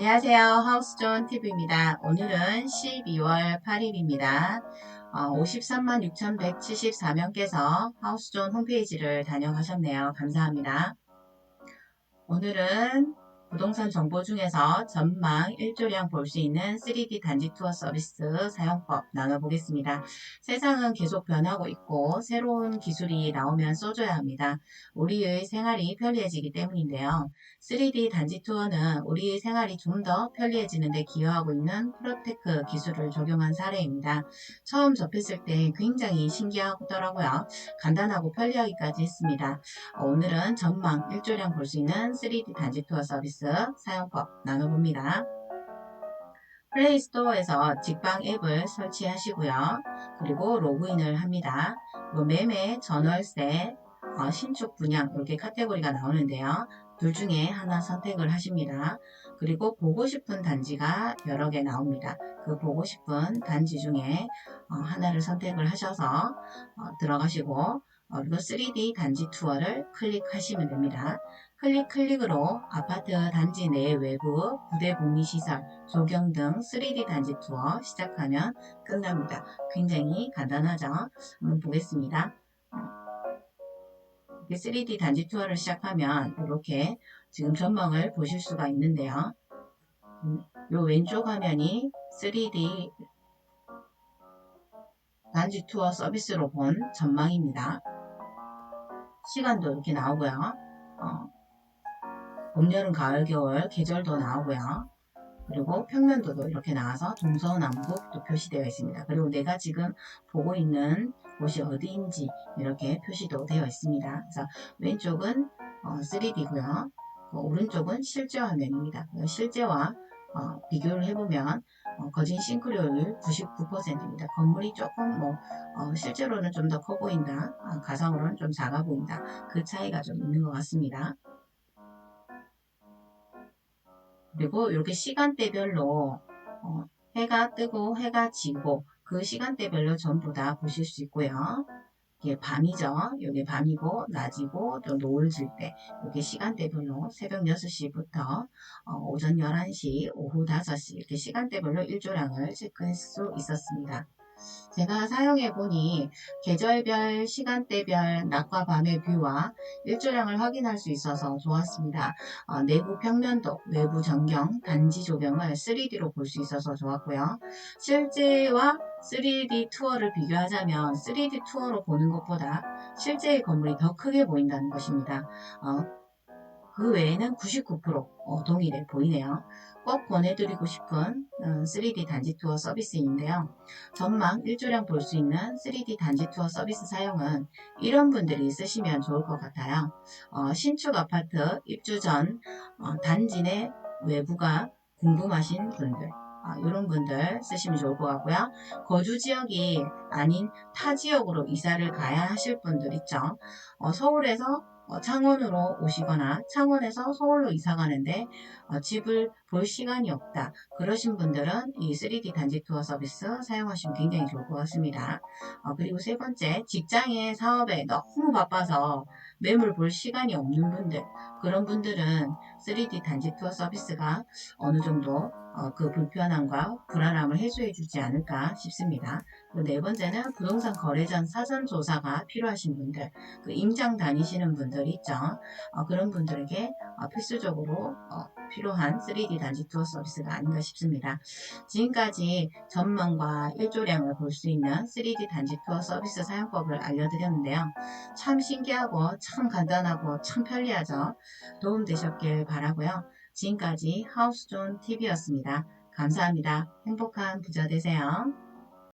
안녕하세요. 하우스존 TV입니다. 오늘은 12월 8일입니다. 어, 53만 6,174명께서 하우스존 홈페이지를 다녀가셨네요. 감사합니다. 오늘은 부동산 정보 중에서 전망 일조량 볼 수 있는 3D 단지 투어 서비스 사용법 나눠보겠습니다. 세상은 계속 변하고 있고 새로운 기술이 나오면 써줘야 합니다. 우리의 생활이 편리해지기 때문인데요. 3D 단지 투어는 우리의 생활이 좀 더 편리해지는 데 기여하고 있는 프로테크 기술을 적용한 사례입니다. 처음 접했을 때 굉장히 신기하더라고요. 간단하고 편리하기까지 했습니다. 어, 오늘은 전망 일조량 볼 수 있는 3D 단지 투어 서비스 사용법 나눠봅니다. 플레이스토어에서 직방 앱을 설치하시고요. 그리고 로그인을 합니다. 매매, 전월세, 어, 신축 분양 이렇게 카테고리가 나오는데요. 둘 중에 하나 선택을 하십니다. 그리고 보고 싶은 단지가 여러 개 나옵니다. 그 보고 싶은 단지 중에 어, 하나를 선택을 하셔서 어, 들어가시고 어, 그리고 3D 단지 투어를 클릭하시면 됩니다. 클릭 클릭으로 아파트 단지 내 외부 부대 복리시설, 조경 등 3D 단지 투어 시작하면 끝납니다. 굉장히 간단하죠? 한번 보겠습니다. 3D 단지 투어를 시작하면 이렇게 지금 전망을 보실 수가 있는데요. 이 왼쪽 화면이 3D 단지 투어 서비스로 본 전망입니다. 시간도 이렇게 나오고요. 어, 봄, 여름, 가을, 겨울 계절도 나오고요. 그리고 평면도도 이렇게 나와서 동서남북도 표시되어 있습니다. 그리고 내가 지금 보고 있는 곳이 어디인지 이렇게 표시도 되어 있습니다. 그래서 왼쪽은 3D고요. 오른쪽은 실제 화면입니다. 실제와 어, 비교를 해보면 어, 거진 싱크로율 99%입니다. 건물이 조금 뭐 어, 실제로는 좀 더 커 보인다. 아, 가상으로는 좀 작아 보인다. 그 차이가 좀 있는 것 같습니다. 그리고 이렇게 시간대별로 어, 해가 뜨고 해가 지고 그 시간대별로 전부 다 보실 수 있고요. 이게 밤이죠. 이게 밤이고 낮이고 또 노을 질 때 이렇게 시간대별로 새벽 6시부터 어, 오전 11시, 오후 5시 이렇게 시간대별로 일조량을 체크할 수 있었습니다. 제가 사용해 보니 계절별, 시간대별, 낮과 밤의 뷰와 일조량을 확인할 수 있어서 좋았습니다. 어, 내부 평면도, 외부 전경, 단지 조경을 3D로 볼 수 있어서 좋았고요. 실제와 3D 투어를 비교하자면 3D 투어로 보는 것보다 실제의 건물이 더 크게 보인다는 것입니다. 어, 그 외에는 99% 어, 동일해 보이네요. 꼭 권해드리고 싶은 3D 어, 단지 투어 서비스인데요. 전망 일조량 볼 수 있는 3D 단지 투어 서비스 사용은 이런 분들이 쓰시면 좋을 것 같아요. 어, 신축 아파트 입주 전 어, 단지 내 외부가 궁금하신 분들 아, 이런 분들 쓰시면 좋을 것 같고요. 거주 지역이 아닌 타 지역으로 이사를 가야 하실 분들 있죠. 어, 서울에서 어, 창원으로 오시거나 창원에서 서울로 이사 가는데 어, 집을 볼 시간이 없다. 그러신 분들은 이 3D 단지 투어 서비스 사용하시면 굉장히 좋을 것 같습니다. 어, 그리고 세 번째, 직장의 사업에 너무 바빠서 매물 볼 시간이 없는 분들, 그런 분들은 3D 단지 투어 서비스가 어느 정도 어, 그 불편함과 불안함을 해소해 주지 않을까 싶습니다. 네 번째는 부동산 거래 전 사전 조사가 필요하신 분들, 그 임장 다니시는 분들 있죠. 어, 그런 분들에게 어, 필수적으로 어, 필요한 3D 단지 투어 서비스가 아닌가 싶습니다. 지금까지 전망과 일조량을 볼 수 있는 3D 단지 투어 서비스 사용법을 알려드렸는데요. 참 신기하고 참 간단하고 참 편리하죠. 도움되셨길 바라고요. 지금까지 하우스존 TV였습니다. 감사합니다. 행복한 부자 되세요.